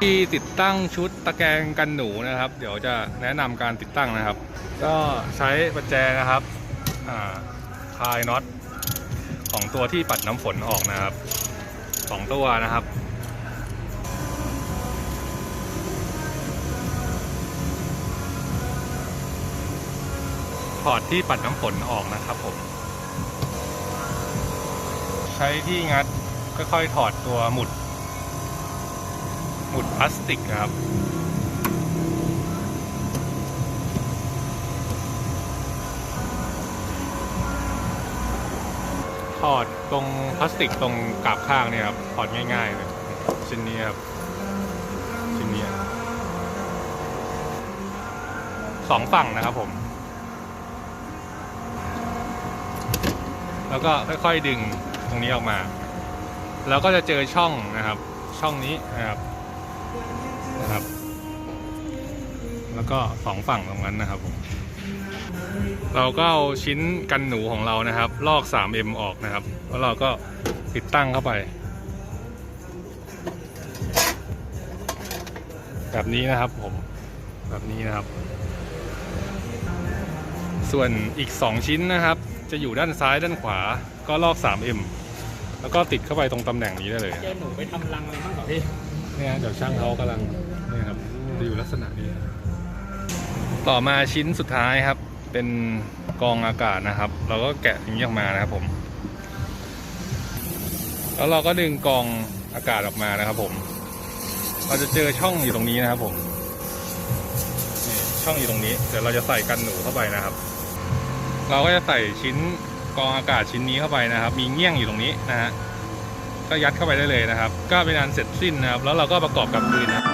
ที่ติดตั้งชุดตะแกรงกันหนูนะครับ เดี๋ยวจะแนะนำการติดตั้งนะครับ ก็ใช้ประแจนะครับคลายน็อตของตัวที่ปัดน้ำฝนออกนะครับสองตัวนะครับถอดที่ปัดน้ำฝนออกนะครับผม ใช้ที่งัดค่อยๆถอดตัวหมุด มุดพลาสติกครับ ถอดตรงพลาสติกตรงกาบข้างเนี่ยครับถอดง่ายๆเลยชิ้นนี้ครับ ชิ้นนี้สองฝั่งนะครับผม แล้วก็ค่อยๆดึงตรงนี้ออกมา แล้วก็จะเจอช่องนะครับ ช่องนี้นะครับ นะครับ แล้วก็สองฝั่งตรงนั้นนะครับผมเราก็เอาชิ้นกันหนูของเรานะครับ ลอก 3M ออกนะครับ แล้วเราก็ติดตั้งเข้าไป แบบนี้นะครับผม แบบนี้นะครับ ส่วนอีก 2 ชิ้นนะครับ จะอยู่ด้านซ้ายด้านขวา ก็ลอก 3M แล้วก็ติดเข้าไปตรงตำแหน่งนี้ได้เลยเจอหนูไปทำรังอะไรบ้างเหรอพี่ เนี่ยเดี๋ยวช่างเขากำลังเนี่ยครับจะอยู่ลักษณะนี้ต่อมาชิ้นสุดท้ายครับ เป็นกองอากาศนะครับ เราก็แกะอย่างนี้ออกมานะครับผม แล้วเราก็ดึงกองอากาศออกมานะครับ ผม เราจะเจอช่องอยู่ตรงนี้นะครับ ผมนี่ช่องอยู่ตรงนี้เดี๋ยวเราจะใส่กันหนูเข้าไปนะครับ เราก็จะใส่ชิ้นกองอากาศชิ้นนี้เข้าไปนะครับ มีเงี้ยงอยู่ตรงนี้นะฮะ ก็ยัดเข้าไปได้เลยนะครับ ก็เป็นอันเสร็จสิ้นนะครับ แล้วเราก็ประกอบกับปืนนะ